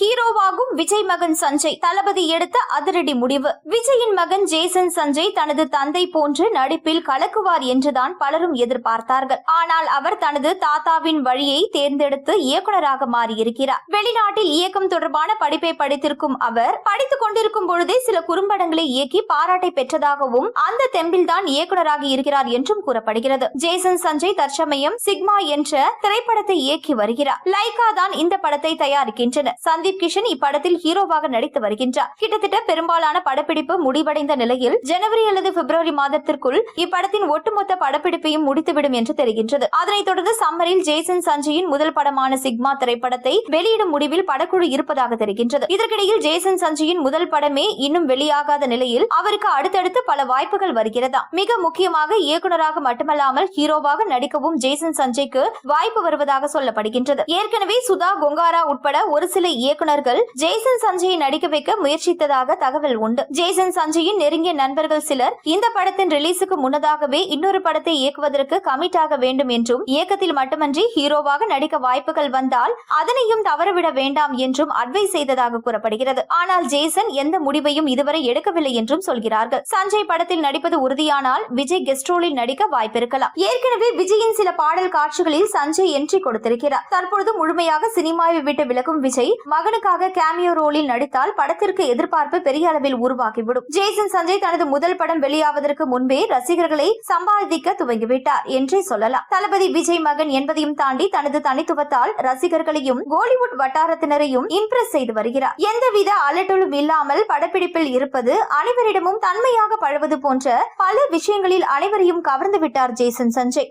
ஹீரோவாகும் விஜய் மகன் சஞ்சய். தளபதி எடுத்த அதிரடி முடிவு. விஜயின் மகன் ஜேசன் சஞ்சய் தனது தந்தை போன்று நடிப்பில் கலக்குவார் என்றுதான் பலரும் எதிர்பார்த்தார்கள். ஆனால் அவர் தனது தாத்தாவின் வழியை தேர்ந்தெடுத்து இயக்குனராக மாறியிருக்கிறார். வெளிநாட்டில் இயக்கம் தொடர்பான படிப்பை படித்திருக்கும் அவர் படித்துக் கொண்டிருக்கும் பொழுதே சில குறும்படங்களை இயக்கி பாராட்டை பெற்றதாகவும் அந்த தெம்பில் தான் இயக்குனராக இருக்கிறார் என்றும் கூறப்படுகிறது. ஜேசன் சஞ்சய் தற்சமயம் சிக்மா என்ற திரைப்படத்தை இயக்கி வருகிறார். லைகா தான் இந்த படத்தை தயாரிக்கின்றனர். சந்தீப் கிஷன் இப்படத்தில் ஹீரோவாக நடித்து வருகின்றார். கிட்டத்தட்ட பெரும்பாலான படப்பிடிப்பு முடிவடைந்த நிலையில் ஜனவரி அல்லது பிப்ரவரி மாதத்திற்குள் இப்படத்தின் ஒட்டுமொத்த படப்பிடிப்பையும் முடித்துவிடும் என்று தெரிகின்றது. அதனைத் தொடர்ந்து சம்மரில் ஜேசன் சஞ்சயின் முதல் படமான சிக்மா திரைப்படத்தை வெளியிடும் முடிவில் படக்குழு இருப்பதாக தெரிகின்றது. இதற்கிடையில் ஜேசன் சஞ்சயின் முதல் படமே இன்னும் வெளியாகாத நிலையில் அவருக்கு அடுத்தடுத்து பல வாய்ப்புகள் வருகிறதா? மிக முக்கியமாக இயக்குநராக மட்டுமல்லாமல் ஹீரோவாக நடிக்கவும் ஜேசன் சஞ்சய்க்கு வாய்ப்பு வருவதாக சொல்லப்படுகின்றது. ஏற்கனவே சுதா கொங்காரா உட்பட ஒரு சில இயக்க இயக்குநர்கள் ஜெய்சன் சஞ்சயை நடிக்க வைக்க முயற்சித்ததாக தகவல் உண்டு. ஜெய்சன் சஞ்சயின் நெருங்கிய நண்பர்கள் சிலர் இந்த படத்தின் ரிலீஸுக்கு முன்னதாகவே இன்னொரு படத்தை இயக்குவதற்கு கமிட் ஆக வேண்டும் என்றும் இயக்கத்தில் மட்டுமன்றி ஹீரோவாக நடிக்க வாய்ப்புகள் வந்தால் அதனையும் தவறவிட வேண்டாம் என்றும் அட்வைஸ் செய்ததாக கூறப்படுகிறது. ஆனால் ஜேசன் எந்த முடிவையும் இதுவரை எடுக்கவில்லை என்றும் சொல்கிறார்கள். சஞ்சய் படத்தில் நடிப்பது உறுதியானால் விஜய் கெஸ்ட் ரோலில் நடிக்க வாய்ப்பிருக்கலாம். ஏற்கனவே விஜயின் சில பாடல் காட்சிகளில் சஞ்சய் என்ட்ரி கொடுத்திருக்கிறார். தற்பொழுது முழுமையாக சினிமாவை விட்டு விலகும் விஜய் மகனுக்காக கேமியோ ரோலில் நடித்தால் படத்திற்கு எதிர்பார்ப்பு பெரிய அளவில் உருவாகிவிடும். ஜேசன் சஞ்சய் தனது முதல் படம் வெளியாவதற்கு முன்பே ரசிகர்களை சம்பாதிக்க துவங்கிவிட்டார் என்றே சொல்லலாம். தளபதி விஜய் மகன் என்பதையும் தாண்டி தனது தனித்துவத்தால் ரசிகர்களையும் கோலிவுட் வட்டாரத்தினரையும் இம்ப்ரெஸ் செய்து வருகிறார். எந்தவித அலட்டலும் இல்லாமல் படப்பிடிப்பில் இருப்பது அனைவரிடமும் தன்மையாக பழவது போன்ற பல விஷயங்களில் அனைவரையும் கவர்ந்து விட்டார் ஜேசன் சஞ்சய்.